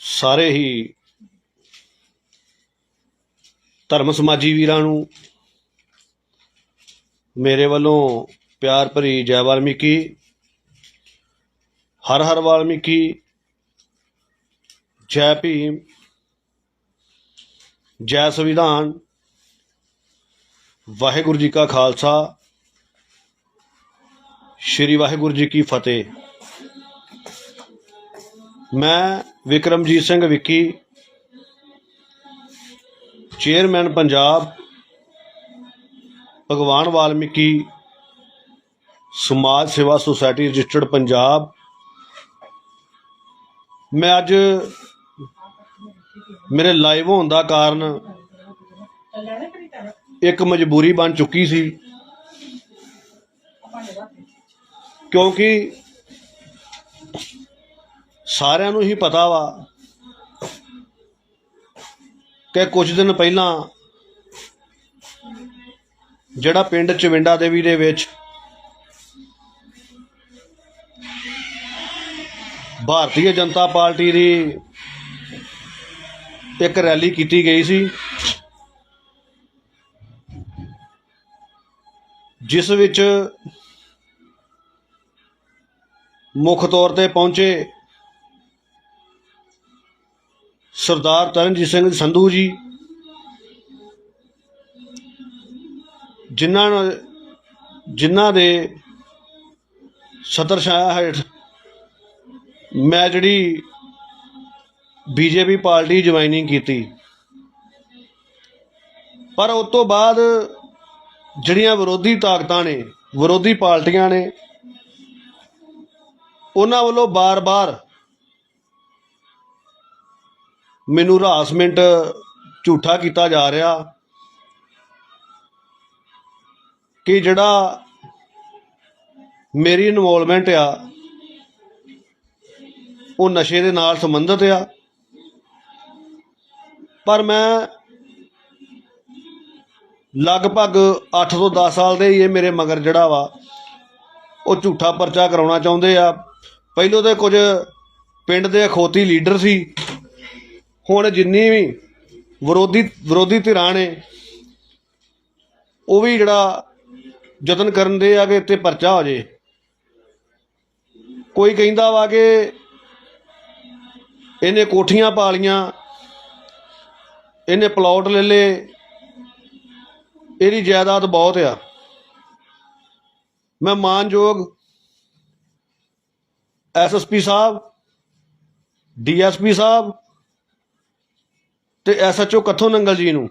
ਸਾਰੇ ਹੀ ਧਰਮ ਸਮਾਜੀ ਵੀਰਾਂ ਨੂੰ ਮੇਰੇ ਵੱਲੋਂ ਪਿਆਰ ਭਰੀ ਜੈ ਵਾਲਮੀਕੀ, ਹਰ ਹਰ ਵਾਲਮੀਕੀ, ਜੈ ਭੀਮ, ਜੈ ਸੰਵਿਧਾਨ, ਵਾਹਿਗੁਰੂ ਜੀ ਕਾ ਖਾਲਸਾ, ਸ੍ਰੀ ਵਾਹਿਗੁਰੂ ਜੀ ਕੀ ਫਤਿਹ। ਮੈਂ ਵਿਕਰਮਜੀਤ ਸਿੰਘ ਵਿੱਕੀ, ਚੇਅਰਮੈਨ ਪੰਜਾਬ, ਭਗਵਾਨ ਵਾਲਮੀਕੀ ਸਮਾਜ ਸੇਵਾ ਸੁਸਾਇਟੀ ਰਜਿਸਟਰਡ ਪੰਜਾਬ। ਮੈਂ ਅੱਜ ਮੇਰੇ ਲਾਈਵ ਹੋਣ ਦਾ ਕਾਰਨ ਇੱਕ ਮਜਬੂਰੀ ਬਣ ਚੁੱਕੀ ਸੀ। ਕਿਉਂਕਿ ਸਾਰਿਆਂ ਨੂੰ ਹੀ ਪਤਾ ਵਾ ਕਿ ਕੁਝ ਦਿਨ ਪਹਿਲਾਂ ਜਿਹੜਾ ਪਿੰਡ ਚਵਿੰਡਾ ਦੇਵੀ ਦੇ ਵਿੱਚ ਭਾਰਤੀ ਜਨਤਾ ਪਾਰਟੀ ਦੀ ਇੱਕ ਰੈਲੀ ਕੀਤੀ ਗਈ ਸੀ, ਜਿਸ ਵਿੱਚ ਮੁੱਖ ਤੌਰ ਤੇ ਪਹੁੰਚੇ ਸਰਦਾਰ ਤਰਨਜੀਤ ਸਿੰਘ ਸੰਧੂ ਜੀ, ਜਿਨ੍ਹਾਂ ਨੂੰ- ਜਿਨ੍ਹਾਂ ਦੇ ਸਤਰ ਛਾਇਆ ਹੇਠ ਮੈਂ ਜਿਹੜੀ ਬੀਜੇਪੀ ਪਾਰਟੀ ਜੁਆਇਨਿੰਗ ਕੀਤੀ। ਪਰ ਉਸ ਤੋਂ ਬਾਅਦ ਜਿਹੜੀਆਂ ਵਿਰੋਧੀ ਤਾਕਤਾਂ ਨੇ, ਵਿਰੋਧੀ ਪਾਰਟੀਆਂ ਨੇ, ਉਹਨਾਂ ਵੱਲੋਂ ਬਾਰ-ਬਾਰ ਮੈਨੂੰ ਹਰਾਸਮੈਂਟ ਝੂਠਾ ਕੀਤਾ ਜਾ ਰਿਹਾ ਕਿ ਜਿਹੜਾ ਮੇਰੀ ਇਨਵੋਲਵਮੈਂਟ ਆ, ਉਹ ਨਸ਼ੇ ਦੇ ਨਾਲ ਸੰਬੰਧਿਤ ਆ। ਪਰ ਮੈਂ ਲਗਭਗ 8 ਤੋਂ 10 ਸਾਲ ਦੇ ਹੀ ਇਹ ਮੇਰੇ ਮਗਰ ਜਿਹੜਾ ਵਾ, ਉਹ ਝੂਠਾ ਪਰਚਾ ਕਰਾਉਣਾ ਚਾਹੁੰਦੇ ਆ। ਪਹਿਲੋਂ ਤੇ ਕੁਝ ਪਿੰਡ ਦੇ ਅਖੌਤੀ ਲੀਡਰ ਸੀ ਹੁਣ ਜਿੰਨੀ ਵੀ ਵਿਰੋਧੀ ਵਿਰੋਧੀ ਧਿਰਾਂ ਨੇ, ਉਹ ਵੀ ਜਿਹੜਾ ਯਤਨ ਕਰਨ ਦੇ ਆ ਕਿ ਇੱਥੇ ਪਰਚਾ ਹੋ ਜੇ। ਕੋਈ ਕਹਿੰਦਾ ਵਾ ਕਿ ਇਹਨੇ ਕੋਠੀਆਂ ਪਾ ਲੀਆਂ ਇਹਨੇ ਪਲਾਟ ਲੈ ਲੇ ਇਹਦੀ ਜਾਇਦਾਦ ਬਹੁਤ ਆ। ਮੈਂ ਮਾਨਯੋਗ ਐਸਐਸਪੀ ਸਾਹਿਬ ਡੀਐਸਪੀ ਸਾਹਿਬ ਤੇ ਐਸਐਚਓ ਕੱਥੋਂ ਨੰਗਲ ਜੀ ਨੂੰ।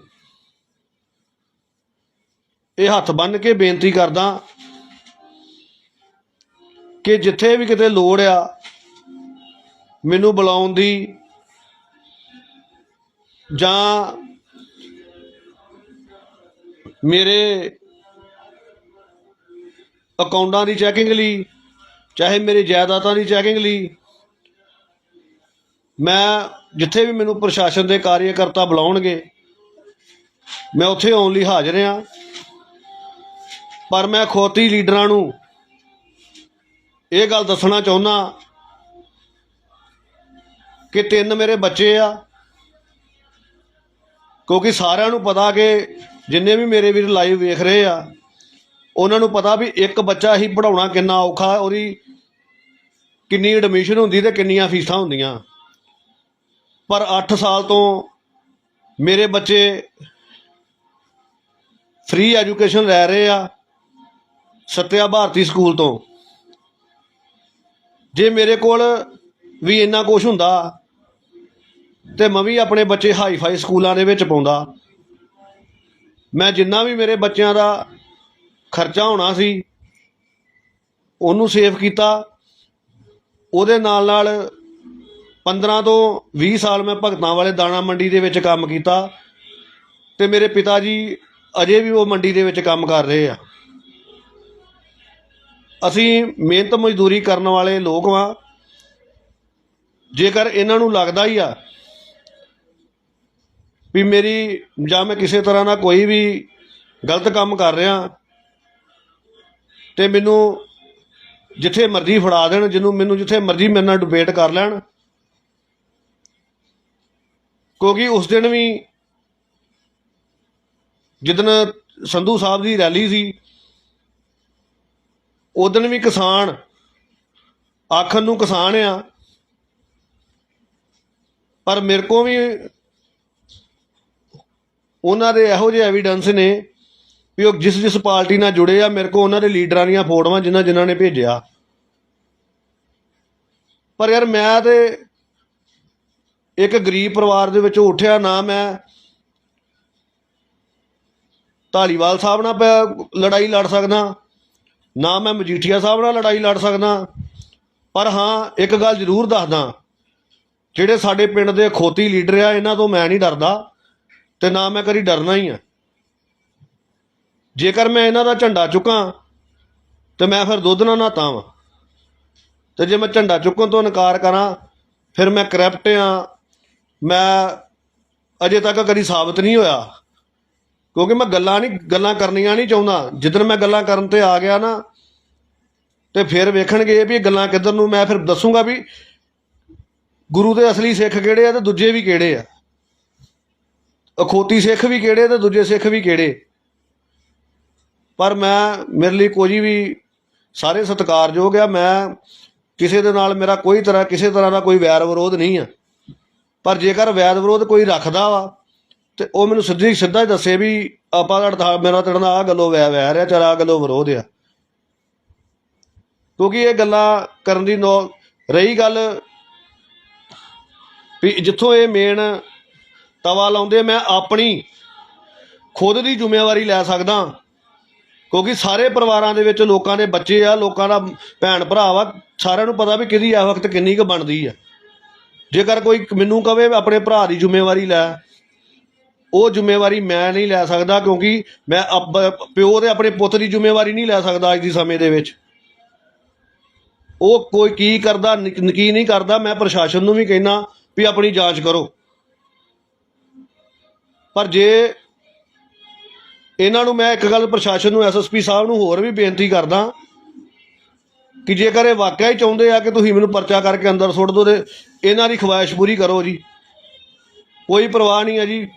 ਇਹ ਹੱਥ ਬੰਨ ਕੇ ਬੇਨਤੀ ਕਰਦਾ ਕਿ ਜਿੱਥੇ ਵੀ ਕਿਤੇ ਲੋੜ ਆ, ਮੈਨੂੰ ਬੁਲਾਉਣ ਦੀ ਜਾਂ ਮੇਰੇ ਅਕਾਊਂਟਾਂ ਦੀ ਚੈਕਿੰਗ ਲਈ, ਚਾਹੇ ਮੇਰੀ ਜਾਇਦਾਦਾਂ ਦੀ ਚੈਕਿੰਗ ਲਈ ਮੈਂ ਜਿੱਥੇ ਵੀ ਮੈਨੂੰ ਪ੍ਰਸ਼ਾਸਨ ਦੇ ਕਾਰਜਕਰਤਾ ਬੁਲਾਉਣਗੇ, ਮੈਂ ਉੱਥੇ ਆਉਣ ਲਈ ਹਾਜ਼ਰ ਹਾਂ। ਪਰ ਮੈਂ ਖੋਤੀ ਲੀਡਰਾਂ ਨੂੰ ਇਹ ਗੱਲ ਦੱਸਣਾ ਚਾਹੁੰਦਾ ਕਿ ਤਿੰਨ ਮੇਰੇ ਬੱਚੇ ਆ, ਕਿਉਂਕਿ ਸਾਰਿਆਂ ਨੂੰ ਪਤਾ ਕਿ ਜਿੰਨੇ ਵੀ ਮੇਰੇ ਵੀਰ ਲਾਈਵ ਵੇਖ ਰਹੇ ਆ, ਉਹਨਾਂ ਨੂੰ ਪਤਾ ਵੀ ਇੱਕ ਬੱਚਾ ਹੀ ਪੜਾਉਣਾ ਕਿੰਨਾ ਔਖਾ, ਉਹਦੀ ਕਿੰਨੀ ਐਡਮਿਸ਼ਨ ਹੁੰਦੀ ਤੇ ਕਿੰਨੀਆਂ ਫੀਸਾਂ ਹੁੰਦੀਆਂ। ਪਰ 8 ਸਾਲ ਤੋਂ ਮੇਰੇ ਬੱਚੇ ਫ੍ਰੀ ਐਜੂਕੇਸ਼ਨ ਲੈ ਰਹੇ ਆ ਸਤਿਆ ਭਾਰਤੀ ਸਕੂਲ ਤੋਂ। ਜੇ ਮੇਰੇ ਕੋਲ ਵੀ ਇੰਨਾ ਕੁਝ ਹੁੰਦਾ ਤੇ ਮੈਂ ਵੀ ਆਪਣੇ ਬੱਚੇ ਹਾਈ ਫਾਈ ਸਕੂਲਾਂ ਦੇ ਵਿੱਚ ਪਾਉਂਦਾ। ਮੈਂ ਜਿੰਨਾ ਵੀ ਮੇਰੇ ਬੱਚਿਆਂ ਦਾ ਖਰਚਾ ਹੋਣਾ ਸੀ, ਉਹਨੂੰ ਸੇਵ ਕੀਤਾ। ਉਹਦੇ ਨਾਲ ਨਾਲ 15 ਤੋਂ 20 ਸਾਲ ਮੈਂ ਭਗਤਾਂ ਵਾਲੇ ਦਾਣਾ ਮੰਡੀ ਦੇ ਵਿੱਚ ਕੰਮ ਕੀਤਾ ਤੇ ਮੇਰੇ ਪਿਤਾ ਜੀ ਅਜੇ ਵੀ ਉਹ ਮੰਡੀ ਦੇ ਵਿੱਚ ਕੰਮ ਕਰ ਰਹੇ ਆ। ਅਸੀਂ ਮਿਹਨਤ ਮਜ਼ਦੂਰੀ ਕਰਨ ਵਾਲੇ ਲੋਕ ਵਾਂ। ਜੇਕਰ ਇਹਨਾਂ ਨੂੰ ਲੱਗਦਾ ਹੀ ਆ ਵੀ ਮੇਰੀ ਜਾਂ ਮੈਂ ਕਿਸੇ ਤਰ੍ਹਾਂ ਦਾ ਕੋਈ ਵੀ ਗਲਤ ਕੰਮ ਕਰ ਰਿਹਾ ਤੇ ਮੈਨੂੰ ਜਿੱਥੇ ਮਰਜ਼ੀ ਫੜਾ ਦੇਣ, ਜਿਹਨੂੰ ਮੈਨੂੰ ਜਿੱਥੇ ਮਰਜ਼ੀ ਮੇਰੇ ਨਾਲ ਡਿਬੇਟ ਕਰ ਲੈਣ ਕਿਉਂਕਿ ਉਸ ਦਿਨ ਵੀ ਜਿੱਦਣ ਸੰਧੂ ਸਾਹਿਬ ਦੀ ਰੈਲੀ ਸੀ ਉਦੋਂ ਵੀ ਕਿਸਾਨ ਆਖਣ ਨੂੰ ਕਿਸਾਨ ਆ। ਪਰ ਮੇਰੇ ਕੋ ਵੀ ਉਹਨਾਂ ਦੇ ਇਹੋ ਜਿਹੇ ਐਵੀਡੈਂਸ ਨੇ ਵੀ ਉਹ ਜਿਸ ਜਿਸ ਪਾਰਟੀ ਨਾਲ ਜੁੜੇ ਆ, ਮੇਰੇ ਕੋ ਉਹਨਾਂ ਦੇ ਲੀਡਰਾਂ ਦੀਆਂ ਫੋਟੋਆਂ ਜਿਨ੍ਹਾਂ ਜਿਨ੍ਹਾਂ ਨੇ ਭੇਜਿਆ। ਪਰ ਯਾਰ ਮੈਂ ਤੇ ਇੱਕ ਗਰੀਬ ਪਰਿਵਾਰ ਦੇ ਵਿੱਚੋਂ ਉੱਠਿਆ ਨਾ ਮੈਂ। ਧਾਲੀਵਾਲ ਸਾਹਿਬ ਨਾਲ ਪ- ਲੜਾਈ ਲੜ ਸਕਦਾ। ਨਾ ਮੈਂ ਮਜੀਠੀਆ ਸਾਹਿਬ ਨਾਲ ਲੜਾਈ ਲੜ ਸਕਦਾ। ਪਰ ਹਾਂ, ਇੱਕ ਗੱਲ ਜ਼ਰੂਰ ਦੱਸਦਾ। ਜਿਹੜੇ ਸਾਡੇ ਪਿੰਡ ਦੇ ਖੋਤੀ ਲੀਡਰ ਆ, ਇਹਨਾਂ ਤੋਂ ਮੈਂ ਨਹੀਂ ਡਰਦਾ ਤੇ ਨਾ ਮੈਂ ਕਦੀ ਡਰਨਾ ਹੀ ਆ। ਜੇਕਰ ਮੈਂ ਇਹਨਾਂ ਦਾ ਝੰਡਾ ਚੁੱਕਾਂ ਤੇ ਮੈਂ ਫਿਰ ਦੁੱਧ ਨਾਲ ਨਹਾਤਾ ਵਾਂ। ਤੇ ਜੇ ਮੈਂ ਝੰਡਾ ਚੁੱਕਣ ਤੋਂ ਇਨਕਾਰ ਕਰਾਂ, ਫਿਰ ਮੈਂ ਕਰਪਟ ਆ ਮੈਂ ਅਜੇ ਤੱਕ ਕਦੀ ਸਾਬਤ ਨਹੀਂ ਹੋਇਆ। ਕਿਉਂਕਿ ਮੈਂ ਗੱਲਾਂ ਨਹੀਂ, ਗੱਲਾਂ ਕਰਨੀਆਂ ਨਹੀਂ ਚਾਹੁੰਦਾ। ਜਿੱਦਣ ਮੈਂ ਗੱਲਾਂ ਕਰਨ ਤੇ ਆ ਗਿਆ ਨਾ, ਤੇ ਫਿਰ ਵੇਖਣਗੇ ਵੀ ਇਹ ਗੱਲਾਂ ਕਿੱਧਰ ਨੂੰ ਮੈਂ ਫਿਰ ਦੱਸੂਗਾ ਵੀ ਗੁਰੂ ਦੇ ਅਸਲੀ ਸਿੱਖ ਕਿਹੜੇ ਆ ਤੇ ਦੂਜੇ ਵੀ ਕਿਹੜੇ ਆ। ਅਖੋਤੀ ਸਿੱਖ ਵੀ ਕਿਹੜੇ ਤੇ ਦੂਜੇ ਸਿੱਖ ਵੀ ਕਿਹੜੇ। ਪਰ ਮੈਂ, ਮੇਰੇ ਲਈ ਕੋਈ ਵੀ ਸਾਰੇ ਸਤਿਕਾਰਯੋਗ ਆ। ਮੈਂ ਕਿਸੇ ਦੇ ਨਾਲ ਮੇਰਾ ਕੋਈ ਤਰ੍ਹਾਂ, ਕਿਸੇ ਤਰ੍ਹਾਂ ਦਾ ਕੋਈ ਵੈਰ ਵਿਰੋਧ ਨਹੀਂ ਆ। ਪਰ ਜੇਕਰ ਵੈਦ ਵਿਰੋਧ ਕੋਈ ਰੱਖਦਾ ਵਾ, ਤੇ ਉਹ ਮੈਨੂੰ ਸਿੱਧੀ ਸਿੱਧਾ ਹੀ ਦੱਸੇ ਵੀ ਆਪਾਂ ਦਾ ਮੇਰਾ ਤੇਰੇ ਨਾਲ ਆ ਗੱਲੋਂ ਵੈ ਵੈਰ ਆ ਚਾਰ ਆ ਗੱਲੋਂ ਵਿਰੋਧ ਆ। ਕਿਉਂਕਿ ਇਹ ਗੱਲਾਂ ਕਰਨ ਦੀ ਨੋ ਰਹੀ ਗੱਲ ਵੀ ਜਿੱਥੋਂ ਇਹ ਮੇਨ ਤਵਾ ਲਾਉਂਦੇ ਮੈਂ ਆਪਣੀ ਖੁਦ ਦੀ ਜ਼ਿੰਮੇਵਾਰੀ ਲੈ ਸਕਦਾ। ਕਿਉਂਕਿ ਸਾਰੇ ਪਰਿਵਾਰਾਂ ਦੇ ਵਿੱਚ ਲੋਕਾਂ ਦੇ ਬੱਚੇ ਆ, ਲੋਕਾਂ ਦਾ ਭੈਣ ਭਰਾ ਵਾ, ਸਾਰਿਆਂ ਨੂੰ ਪਤਾ ਵੀ ਕਿਹਦੀ ਇਸ ਵਕਤ ਕਿੰਨੀ ਕੁ ਬਣਦੀ ਆ। ਜੇਕਰ ਕੋਈ ਮੈਨੂੰ ਕਵੇ ਆਪਣੇ ਭਰਾ ਦੀ ਜ਼ਿੰਮੇਵਾਰੀ ਲੈ, ਉਹ ਜ਼ਿੰਮੇਵਾਰੀ ਮੈਂ ਨਹੀਂ ਲੈ ਸਕਦਾ ਕਿਉਂਕਿ ਮੈਂ ਅਬ- ਪਿਓ ਦੇ ਆਪਣੇ ਪੁੱਤ ਦੀ ਜ਼ਿੰਮੇਵਾਰੀ ਨਹੀਂ ਲੈ ਸਕਦਾ ਅੱਜ ਦੀ ਸਮੇਂ ਦੇ ਵਿੱਚ। ਉਹ ਕੋਈ ਕੀ ਕਰਦਾ, ਨ- ਕੀ ਨਹੀਂ ਕਰਦਾ, ਮੈਂ ਪ੍ਰਸ਼ਾਸਨ ਨੂੰ ਵੀ ਕਹਿਣਾ ਵੀ ਆਪਣੀ ਜਾਂਚ ਕਰੋ। ਪਰ ਜੇ ਇਹਨਾਂ ਨੂੰ ਮੈਂ ਇੱਕ ਗੱਲ ਪ੍ਰਸ਼ਾਸਨ ਨੂੰ, ਐਸਐਸਪੀ ਸਾਹਿਬ ਨੂੰ ਹੋਰ ਵੀ ਬੇਨਤੀ ਕਰਦਾ ਕਿ ਜੇਕਰ ਇਹ ਵਾਕਿਆ ਹੀ ਚਾਹੁੰਦੇ ਆ ਕਿ ਤੁਸੀਂ ਮੈਨੂੰ ਪਰਚਾ ਕਰਕੇ ਅੰਦਰ ਸੁੱਟ ਦਿਓ ਤੇ ਇਹਨਾਂ ਦੀ ਖਵਾਇਸ਼ ਪੂਰੀ ਕਰੋ ਜੀ। ਕੋਈ ਪਰਵਾਹ ਨਹੀਂ ਹੈ ਜੀ।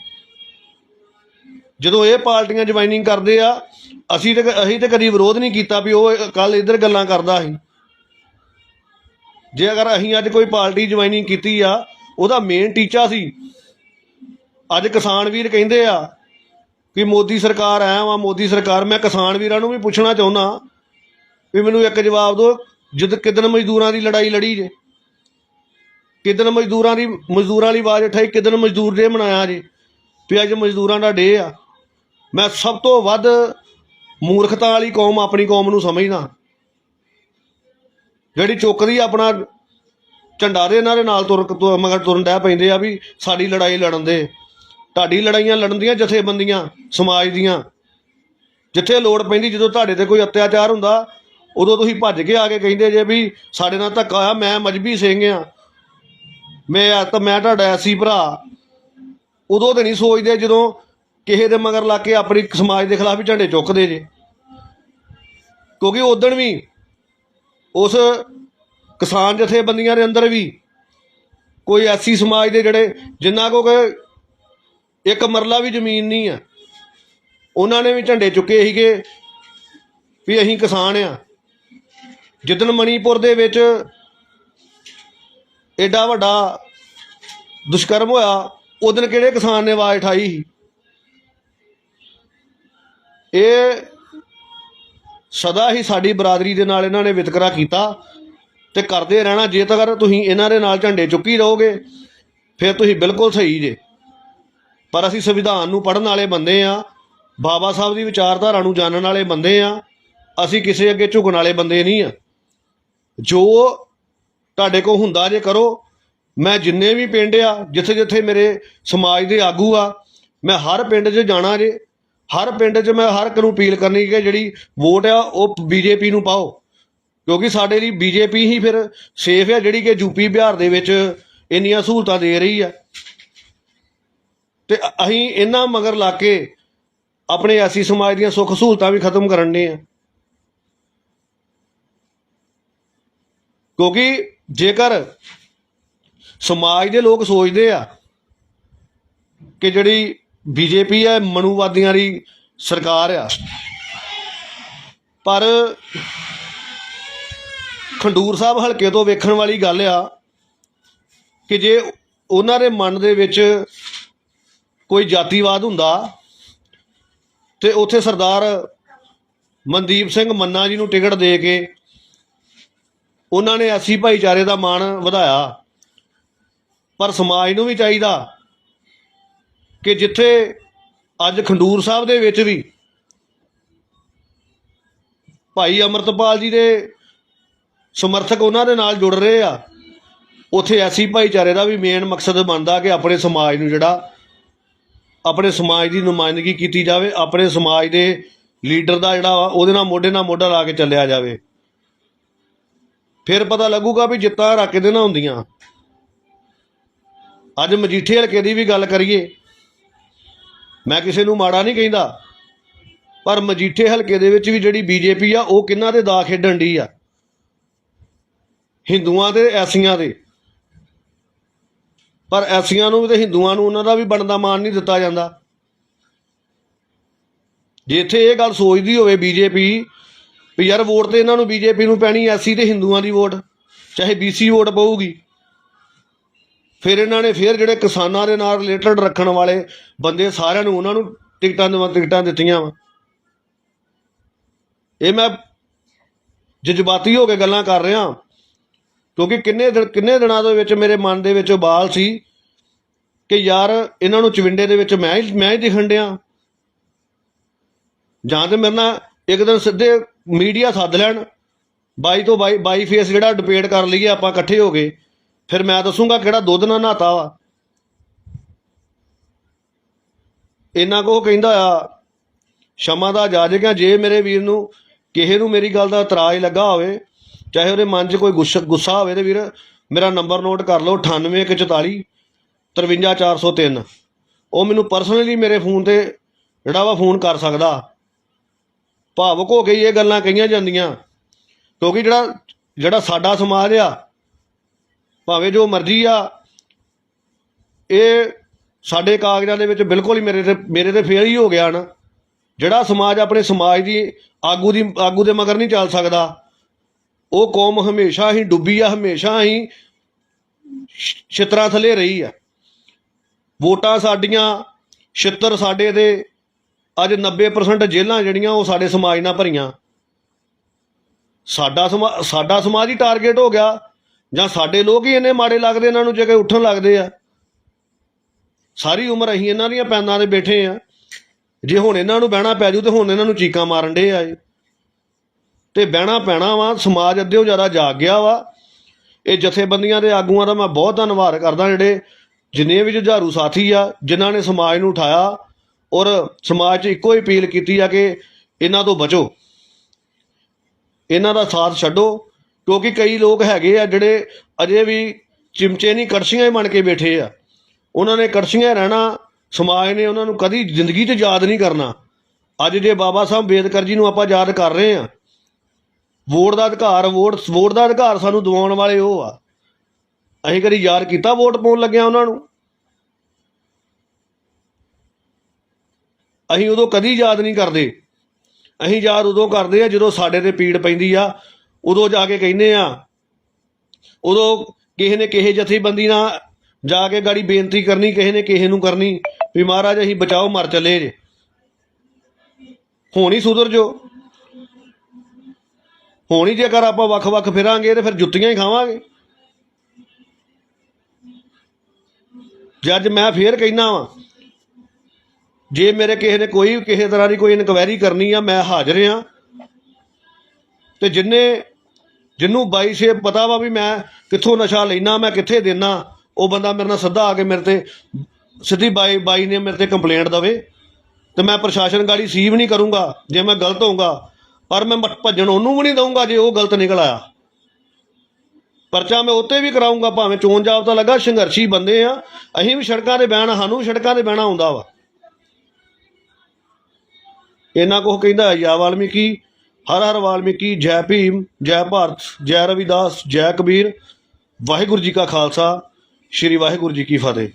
ਜਦੋਂ ਇਹ ਪਾਰਟੀਆਂ ਜੁਆਇਨਿੰਗ ਕਰਦੇ ਆ, ਅਸੀਂ ਤੇ ਅਸੀਂ ਤੇ ਕਦੀ ਵਿਰੋਧ ਨਹੀਂ ਕੀਤਾ ਵੀ ਉਹ ਕੱਲ ਇੱਧਰ ਗੱਲਾਂ ਕਰਦਾ ਸੀ। ਜੇ ਅਗਰ ਅਸੀਂ ਅੱਜ ਕੋਈ ਪਾਰਟੀ ਜੁਆਇਨਿੰਗ ਕੀਤੀ ਆ, ਉਹਦਾ ਮੇਨ ਟੀਚਾ ਸੀ। ਅੱਜ ਕਿਸਾਨ ਵੀਰ ਕਹਿੰਦੇ ਆ ਕਿ ਮੋਦੀ ਸਰਕਾਰ ਆਇਆ ਵਾ, ਮੋਦੀ ਸਰਕਾਰ, ਮੈਂ ਕਿਸਾਨ ਵੀਰਾਂ ਨੂੰ ਵੀ ਪੁੱਛਣਾ ਚਾਹੁੰਦਾ ਵੀ ਮੈਨੂੰ ਇੱਕ ਜਵਾਬ ਦਿਓ ਜਦ ਕਿਦਨ ਮਜ਼ਦੂਰਾਂ ਦੀ ਲੜਾਈ ਲੜੀ ਜੇ। ਕਿਦਨ ਮਜ਼ਦੂਰਾਂ ਦੀ ਮਜ਼ਦੂਰਾਂ ਦੀ ਆਵਾਜ਼ ਉਠਾਈ, ਕਿਦਨ ਮਜ਼ਦੂਰ ਡੇ ਮਨਾਇਆ ਜੀ? ਵੀ ਅੱਜ ਮਜ਼ਦੂਰਾਂ ਦਾ ਡੇ ਆ। ਮੈਂ ਸਭ ਤੋਂ ਵੱਧ ਮੂਰਖਤਾ ਵਾਲੀ ਕੌਮ ਆਪਣੀ ਕੌਮ ਨੂੰ ਸਮਝਦਾ। ਜਿਹੜੀ ਚੁੱਕਦੀ ਆਪਣਾ ਝੰਡਾ ਦੇ ਇਹਨਾਂ ਦੇ ਨਾਲ ਤੁਰ ਮਗਰ ਤੁਰਨ ਡੈ ਪੈਂਦੇ ਆ ਵੀ ਸਾਡੀ ਲੜਾਈ ਲੜਨ ਦੇ। ਤੁਹਾਡੀ ਲੜਾਈਆਂ ਲੜਨ ਦੀਆਂ ਜਥੇਬੰਦੀਆਂ, ਸਮਾਜ ਦੀਆਂ। ਜਿੱਥੇ ਲੋੜ ਪੈਂਦੀ, ਜਦੋਂ ਤੁਹਾਡੇ ਤੇ ਕੋਈ ਅਤਿਆਚਾਰ ਹੁੰਦਾ, ਉਦੋਂ ਤੁਸੀਂ ਭੱਜ ਕੇ ਆ ਕੇ ਕਹਿੰਦੇ ਜੇ ਵੀ ਸਾਡੇ ਨਾਲ ਧੱਕਾ ਆ ਮੈਂ ਮਜਬੀ ਸਿੰਘ ਆ। ਮੈਂ ਤਾਂ ਮੈਂ ਤੁਹਾਡਾ ਐਸੀ ਭਰਾ। ਉਦੋਂ ਤੇ ਨਹੀਂ ਸੋਚਦੇ ਜਦੋਂ ਕਿਸੇ ਦੇ ਮਗਰ ਲਾ ਕੇ ਆਪਣੀ ਸਮਾਜ ਦੇ ਖਿਲਾਫ ਹੀ ਝੰਡੇ ਚੁੱਕਦੇ ਜੇ। ਕਿਉਂਕਿ ਉਦੋਂ ਵੀ ਉਸ ਕਿਸਾਨ ਜਥੇਬੰਦੀਆਂ ਦੇ ਅੰਦਰ ਵੀ ਕੋਈ ਐਸੀ ਸਮਾਜ ਦੇ ਜਿਹੜੇ ਜਿੰਨਾ ਕੋ ਕਿ ਇੱਕ ਮਰਲਾ ਵੀ ਜ਼ਮੀਨ ਨਹੀਂ ਆ, ਉਹਨਾਂ ਨੇ ਵੀ ਝੰਡੇ ਚੁੱਕੇ ਸੀਗੇ ਵੀ ਅਸੀਂ ਕਿਸਾਨ ਆ। ਜਿੱਦਣ ਮਣੀਪੁਰ ਦੇ ਵਿੱਚ ਐਡਾ ਵੱਡਾ ਦੁਸ਼ਕਰਮ ਹੋਇਆ, ਉਹ ਦਿਨ ਕਿਹੜੇ ਕਿਸਾਨ ਨੇ ਆਵਾਜ਼ ਉਠਾਈ? ਸੀ ਇਹ ਸਦਾ ਹੀ ਸਾਡੀ ਬਰਾਦਰੀ ਦੇ ਨਾਲ ਇਹਨਾਂ ਨੇ ਵਿਤਕਰਾ ਕੀਤਾ ਤੇ ਕਰਦੇ ਰਹਿਣਾ, ਜੇ ਤੱਕ ਤੁਸੀਂ ਇਹਨਾਂ ਦੇ ਨਾਲ ਝੰਡੇ ਚੁੱਕੀ ਰਹੋਗੇ, ਫਿਰ ਤੁਸੀਂ ਬਿਲਕੁਲ ਸਹੀ ਜੇ। ਪਰ ਅਸੀਂ ਸੰਵਿਧਾਨ ਨੂੰ ਪੜ੍ਹਨ ਵਾਲੇ ਬੰਦੇ ਆ ਬਾਬਾ ਸਾਹਿਬ ਦੀ ਵਿਚਾਰਧਾਰਾ ਨੂੰ ਜਾਣਨ ਵਾਲੇ ਬੰਦੇ ਆ ਅਸੀਂ ਕਿਸੇ ਅੱਗੇ ਝੁਕਣ ਵਾਲੇ ਬੰਦੇ ਨਹੀਂ ਆ ਜੋ ਤੁਹਾਡੇ ਕੋਲ ਹੁੰਦਾ ਜੇ ਕਰੋ। ਮੈਂ ਜਿੰਨੇ ਵੀ ਪਿੰਡ ਆ ਜਿੱਥੇ ਜਿੱਥੇ ਮੇਰੇ ਸਮਾਜ ਦੇ ਆਗੂ ਆ, ਮੈਂ ਹਰ ਪਿੰਡ 'ਚ ਜਾਣਾ ਜੇ। ਹਰ ਪਿੰਡ 'ਚ ਮੈਂ ਹਰ ਇੱਕ ਨੂੰ ਅਪੀਲ ਕਰਨੀ ਕਿ ਜਿਹੜੀ ਵੋਟ ਆ, ਉਹ ਬੀਜੇਪੀ ਨੂੰ ਪਾਓ। ਕਿਉਂਕਿ ਸਾਡੇ ਲਈ ਬੀਜੇਪੀ ਹੀ ਫਿਰ ਸੇਫ ਆ, ਜਿਹੜੀ ਕਿ ਯੂਪੀ ਬਿਹਾਰ ਦੇ ਵਿੱਚ ਇੰਨੀਆਂ ਸਹੂਲਤਾਂ ਦੇ ਰਹੀ ਆ। ਤੇ ਅਸੀਂ ਇਹਨਾਂ ਮਗਰ ਲਾ ਕੇ ਆਪਣੇ ਐਸੀ ਸਮਾਜ ਦੀਆਂ ਸੁੱਖ ਸਹੂਲਤਾਂ ਵੀ ਖਤਮ ਕਰਨ ਦੇ ਆ। ਕਿਉਂਕਿ ਜੇਕਰ ਸਮਾਜ ਦੇ ਲੋਕ ਸੋਚਦੇ ਆ ਕਿ ਜਿਹੜੀ ਬੀਜੇਪੀ ਹੈ, ਮਨੂਵਾਦੀਆਂ ਦੀ ਸਰਕਾਰ ਆ, ਪਰ ਖੰਡੂਰ ਸਾਹਿਬ ਹਲਕੇ ਤੋਂ ਵੇਖਣ ਵਾਲੀ ਗੱਲ ਆ ਕਿ ਜੇ ਉਹਨਾਂ ਦੇ ਮਨ ਦੇ ਵਿੱਚ ਕੋਈ ਜਾਤੀਵਾਦ ਹੁੰਦਾ ਤੇ ਉੱਥੇ ਸਰਦਾਰ ਮਨਦੀਪ ਸਿੰਘ ਮੰਨਾ ਜੀ ਨੂੰ ਟਿਕਟ ਦੇ ਕੇ ਉਹਨਾਂ ਨੇ ਐਸੀ ਭਾਈਚਾਰੇ ਦਾ ਮਾਣ ਵਧਾਇਆ। ਪਰ ਸਮਾਜ ਨੂੰ ਵੀ ਚਾਹੀਦਾ ਕਿ ਜਿੱਥੇ ਅੱਜ ਖੰਡੂਰ ਸਾਹਿਬ ਦੇ ਵਿੱਚ ਵੀ ਭਾਈ ਅਮਰਤਪਾਲ ਜੀ ਦੇ ਸਮਰਥਕ ਉਹਨਾਂ ਦੇ ਨਾਲ ਜੁੜ ਰਹੇ ਆ, ਉਥੇ ਐਸੀ ਭਾਈਚਾਰੇ ਦਾ ਵੀ ਮੇਨ ਮਕਸਦ ਬਣਦਾ ਕਿ ਆਪਣੇ ਸਮਾਜ ਨੂੰ ਜਿਹੜਾ, ਆਪਣੇ ਸਮਾਜ ਦੀ ਨੁਮਾਇੰਦਗੀ ਕੀਤੀ ਜਾਵੇ, ਆਪਣੇ ਸਮਾਜ ਦੇ ਲੀਡਰ ਦਾ ਜਿਹੜਾ ਵਾ, ਉਹਦੇ ਨਾਲ ਮੋਢੇ ਨਾਲ ਮੋਢਾ ਲਾ ਕੇ ਚੱਲਿਆ ਜਾਵੇ। ਫਿਰ ਪਤਾ ਲੱਗੂਗਾ ਵੀ ਜਿੱਤਾਂ ਰੱਖ ਦੇ ਨਾ ਹੁੰਦੀਆਂ। ਅੱਜ ਮਜੀਠੇ ਹਲਕੇ ਦੀ ਵੀ ਗੱਲ ਕਰੀਏ। ਮੈਂ ਕਿਸੇ ਨੂੰ ਮਾੜਾ ਨਹੀਂ ਕਹਿੰਦਾ। ਪਰ ਮਜੀਠੇ ਹਲਕੇ ਦੇ ਵਿੱਚ ਵੀ ਜਿਹੜੀ ਬੀਜੇਪੀ ਆ, ਉਹ ਕਿੰਨਾਂ ਦੇ ਦਾ ਖੇਡਣ ਦੀ ਆ? ਹਿੰਦੂਆਂ ਦੇ, ਐਸੀਆਂ ਦੇ। ਪਰ ਐਸੀਆਂ ਨੂੰ ਵੀ ਤੇ ਹਿੰਦੂਆਂ ਨੂੰ ਉਹਨਾਂ ਦਾ ਵੀ ਬਣਦਾ ਮਾਨ ਨਹੀਂ ਦਿੱਤਾ ਜਾਂਦਾ। ਜੇ ਇੱਥੇ ਇਹ ਗੱਲ ਸੋਚਦੀ ਹੋਵੇ ਬੀਜੇਪੀ ਵੀ ਯਾਰ ਵੋਟ ਤੇ ਇਹਨਾਂ ਨੂੰ ਬੀਜੇਪੀ ਨੂੰ ਪੈਣੀ ਐਸੀ ਤੇ ਹਿੰਦੂਆਂ ਦੀ ਵੋਟ, ਚਾਹੇ ਬੀਸੀ ਵੋਟ ਪਊਗੀ। ਫਿਰ ਇਹਨਾਂ ਨੇ ਫਿਰ ਜਿਹੜੇ ਕਿਸਾਨਾਂ ਦੇ ਨਾਲ ਰਿਲੇਟਡ ਰੱਖਣ ਵਾਲੇ ਬੰਦੇ ਸਾਰਿਆਂ ਨੂੰ ਉਹਨਾਂ ਨੂੰ ਟਿਕਟਾਂ ਦੇਵਾਂ, ਟਿਕਟਾਂ ਦਿੱਤੀਆਂ ਵਾ। ਇਹ ਮੈਂ ਜਜ਼ਬਾਤੀ ਹੋ ਕੇ ਗੱਲਾਂ ਕਰ ਰਿਹਾ, ਕਿਉਂਕਿ ਕਿੰਨੇ ਦਿਨ, ਕਿੰਨੇ ਦਿਨਾਂ ਦੇ ਵਿੱਚ ਮੇਰੇ ਮਨ ਦੇ ਵਿੱਚ ਉਬਾਲ ਸੀ ਕਿ ਯਾਰ ਇਹਨਾਂ ਨੂੰ ਚਵਿੰਡੇ ਦੇ ਵਿੱਚ ਮੈਂ ਹੀ ਮੈਂ ਹੀ ਦਿਖਣ ਡਿਆ। ਜਾਂ ਤੇ ਮੇਰੇ ਨਾਲ ਇੱਕ ਦਿਨ ਸਿੱਧੇ ਮੀਡੀਆ ਸੱਦ ਲੈਣ, ਬਾਈ ਤੋਂ ਬਾਈ ਬਾਈ ਫੇਸ ਜਿਹੜਾ ਡਿਬੇਟ ਕਰ ਲਈਏ, ਆਪਾਂ ਇਕੱਠੇ ਹੋ ਗਏ। ਫਿਰ ਮੈਂ ਦੱਸੂਗਾ ਕਿਹੜਾ ਦੁੱਧ ਨਾਲ ਨਹਾਤਾ ਵਾ। ਇਹਨਾਂ ਕੋ ਕਹਿੰਦਾ ਆ, ਸ਼ਮਾ ਦਾ ਜਾਜਗਾ ਜੇ ਮੇਰੇ ਵੀਰ ਨੂੰ ਕਿਸੇ ਨੂੰ ਮੇਰੀ ਗੱਲ ਦਾ ਇਤਰਾਜ਼ ਲੱਗਾ ਹੋਵੇ, ਚਾਹੇ ਉਹਦੇ ਮਨ 'ਚ ਕੋਈ ਗੁੱਸਾ ਗੁੱਸਾ ਹੋਵੇ ਤੇ ਵੀਰ, ਮੇਰਾ ਨੰਬਰ ਨੋਟ ਕਰ ਲਓ 98144 53403 ਉਹ ਮੈਨੂੰ ਪਰਸਨਲੀ ਮੇਰੇ ਫੋਨ ਤੇ ਜਿਹੜਾ ਵਾ ਫੋਨ ਕਰ ਸਕਦਾ। ਭਾਵੁਕ ਹੋ ਕੇ ਇਹ ਗੱਲਾਂ ਕਹੀਆਂ ਜਾਂਦੀਆਂ। ਕਿਉਂਕਿ ਜਿਹੜਾ ਜਿਹੜਾ ਸਾਡਾ ਸਮਾਜ ਆ, ਭਾਵੇਂ ਜੋ ਮਰਜ਼ੀ ਆ, ਇਹ ਸਾਡੇ ਕਾਗਜ਼ਾਂ ਦੇ ਵਿੱਚ ਬਿਲਕੁਲ ਹੀ ਮੇਰੇ ਤੇ ਮੇਰੇ ਤੇ ਫੇਲ ਹੀ ਹੋ ਗਿਆ ਨਾ। ਜਿਹੜਾ ਸਮਾਜ ਆਪਣੇ ਸਮਾਜ ਦੀ ਆਗੂ ਦੀ, ਆਗੂ ਦੇ ਮਗਰ ਨਹੀਂ ਚੱਲ ਸਕਦਾ। ਉਹ ਕੌਮ ਹਮੇਸ਼ਾ ਹੀ ਡੁੱਬੀ ਆ, ਹਮੇਸ਼ਾ ਹੀ ਛਿੱਤਰਾਂ ਥੱਲੇ ਰਹੀ ਆ। ਵੋਟਾਂ ਸਾਡੀਆਂ, ਛਿੱਤਰ ਸਾਡੇ ਦੇ ਅੱਜ 90% ਜੇਲ੍ਹਾਂ ਜਿਹੜੀਆਂ ਉਹ ਸਾਡੇ ਸਮਾਜ ਨਾਲ ਭਰੀਆਂ। ਸਾਡਾ ਸਮਾ, ਸਾਡਾ ਸਮਾਜ ਹੀ ਟਾਰਗੇਟ ਹੋ ਗਿਆ। ਜਾਂ ਸਾਡੇ ਲੋਕ ਹੀ ਇੰਨੇ ਮਾੜੇ ਲੱਗਦੇ, ਇਹਨਾਂ ਨੂੰ ਜੇ ਕਿ ਉੱਠਣ ਲੱਗਦੇ ਆ। ਸਾਰੀ ਉਮਰ ਅਸੀਂ ਇਹਨਾਂ ਦੀਆਂ ਪੈਂਦਾਂ ਦੇ ਬੈਠੇ ਆ। ਜੇ ਹੁਣ ਇਹਨਾਂ ਨੂੰ ਬਹਿਣਾ ਪੈ ਜੂ ਤੇ ਹੁਣ ਇਹਨਾਂ ਨੂੰ ਚੀਕਾਂ ਮਾਰਨ ਡੇ ਆ ਇਹ। ਤੇ ਬਹਿਣਾ ਪੈਣਾ ਵਾ, ਸਮਾਜ ਅੱਧਿਓ ਜ਼ਿਆਦਾ ਜਾਗ ਗਿਆ ਵਾ। ਇਹ ਜਥੇਬੰਦੀਆਂ ਦੇ ਆਗੂਆਂ ਦਾ ਮੈਂ ਬਹੁਤ ਧੰਨਵਾਦ ਕਰਦਾ ਜਿਹੜੇ ਜਿੰਨੇ ਵੀ ਜੁਝਾਰੂ ਸਾਥੀ ਆ, ਜਿਨ੍ਹਾਂ ਨੇ ਸਮਾਜ ਨੂੰ ਉਠਾਇਆ। ਔਰ ਸਮਾਜ 'ਚ ਇੱਕੋ ਹੀ ਅਪੀਲ ਕੀਤੀ ਆ ਕਿ ਇਹਨਾਂ ਤੋਂ ਬਚੋ। ਇਹਨਾਂ ਦਾ ਸਾਥ ਛੱਡੋ, ਕਿਉਂਕਿ ਕਈ ਲੋਕ ਹੈਗੇ ਆ ਜਿਹੜੇ ਅਜੇ ਵੀ ਚਿਮਚੇ ਨਹੀਂ, ਕੜਛੀਆਂ ਹੀ ਬਣ ਕੇ ਬੈਠੇ ਆ। ਉਹਨਾਂ ਨੇ ਕੜਛੀਆਂ ਰਹਿਣਾ, ਸਮਾਜ ਨੇ ਉਹਨਾਂ ਨੂੰ ਕਦੀ ਜ਼ਿੰਦਗੀ 'ਚ ਯਾਦ ਨਹੀਂ ਕਰਨਾ। ਅੱਜ ਜੇ ਬਾਬਾ ਸਾਹਿਬ ਅੰਬੇਦਕਰ ਜੀ ਨੂੰ ਆਪਾਂ ਯਾਦ ਕਰ ਰਹੇ ਆ, ਵੋਟ ਦਾ ਅਧਿਕਾਰ, ਵੋਟ ਵੋਟ ਦਾ ਅਧਿਕਾਰ ਸਾਨੂੰ ਦਿਵਾਉਣ ਵਾਲੇ ਉਹ ਆ। ਅਸੀਂ ਕਦੀ ਯਾਦ ਕੀਤਾ ਵੋਟ ਪਾਉਣ ਲੱਗਿਆ ਉਹਨਾਂ ਨੂੰ? ਅਸੀਂ ਉਦੋਂ ਕਦੀ ਯਾਦ ਨਹੀਂ ਕਰਦੇ। ਅਸੀਂ ਯਾਦ ਉਦੋਂ ਕਰਦੇ ਆ ਜਦੋਂ ਸਾਡੇ ਤੇ ਪੀੜ ਪੈਂਦੀ ਆ, ਉਦੋਂ ਜਾ ਕੇ ਕਹਿੰਦੇ ਆ। ਉਦੋਂ ਕਿਸੇ ਨੇ ਕਿਸੇ ਜਥੇਬੰਦੀ ਨਾਲ ਜਾ ਕੇ ਗਾੜੀ ਬੇਨਤੀ ਕਰਨੀ, ਕਿਸੇ ਨੇ ਕਿਸੇ ਨੂੰ ਕਰਨੀ ਵੀ ਮਹਾਰਾਜ ਅਸੀਂ ਬਚਾਓ, ਮਰ ਚੱਲੇ ਜੇ। ਹੁਣ ਹੀ ਸੁਧਰ ਜੋ ਹੁਣ ਹੀ ਜੇਕਰ ਆਪਾਂ ਵੱਖ-ਵੱਖ ਫਿਰਾਂਗੇ ਤੇ ਫਿਰ ਜੁੱਤੀਆਂ ਹੀ ਖਾਵਾਂਗੇ। ਜੱਜ ਮੈਂ ਫੇਰ ਕਹਿਣਾ ਵਾਂ ਜੇ ਮੇਰੇ ਕਿਸੇ ਨੇ ਕੋਈ, ਕਿਸੇ ਤਰ੍ਹਾਂ ਦੀ ਕੋਈ ਇਨਕੁਆਇਰੀ ਕਰਨੀ ਆ, ਮੈਂ ਹਾਜ਼ਰ ਆ ਤੇ ਜਿੰਨੇ ਜਿਹਨੂੰ ਬਾਈ ਸੇ ਪਤਾ ਵਾ ਵੀ ਮੈਂ ਕਿੱਥੋਂ ਨਸ਼ਾ ਲੈਣਾ ਮੈਂ ਕਿੱਥੇ ਦੇਣਾ ਉਹ ਬੰਦਾ ਮੇਰੇ ਨਾਲ ਸਿੱਧਾ ਆ ਕੇ ਮੇਰੇ ਤੇ, ਸਿੱਧੀ ਬਾਈ ਬਾਈ ਨੇ ਮੇਰੇ ਤੇ ਕੰਪਲੇਂਟ ਦਵੇ। ਤੇ ਮੈਂ ਪ੍ਰਸ਼ਾਸਨ ਗਾੜੀ ਸੀਵ ਨਹੀਂ ਕਰੂੰਗਾ, ਜੇ ਮੈਂ ਗਲਤ ਹੋਊਂਗਾ। ਪਰ ਮੈਂ ਮ- ਭੱਜਣ ਉਹਨੂੰ ਵੀ ਨਹੀਂ ਦਊਂਗਾ ਜੇ ਉਹ ਗਲਤ ਨਿਕਲ ਆਇਆ। ਪਰਚਾ ਮੈਂ ਉੱਤੇ ਵੀ ਕਰਾਉਂਗਾ ਭਾਵੇਂ ਚੋਣ ਜਾਬਤਾ ਲੱਗਾ, ਸੰਘਰਸ਼ੀ ਬੰਦੇ ਆ। ਅਸੀਂ ਵੀ ਸੜਕਾਂ ਤੇ ਬਹਿਣਾ, ਸਾਨੂੰ ਵੀ ਸੜਕਾਂ ਤੇ ਬਹਿਣਾ ਆਉਂਦਾ ਵਾ। ਇਹਨਾਂ ਕੋ ਕਹਿੰਦਾ ਯਾ ਵਾਲਮੀਕੀ, ਹਰ ਹਰ ਵਾਲਮੀਕੀ, ਜੈ ਭੀਮ, ਜੈ ਭਾਰਤ, ਜੈ ਰਵਿਦਾਸ, ਜੈ ਕਬੀਰ, ਵਾਹਿਗੁਰੂ ਜੀ ਕਾ ਖਾਲਸਾ, ਸ੍ਰੀ ਵਾਹਿਗੁਰੂ ਜੀ ਕੀ ਫਤਿਹ।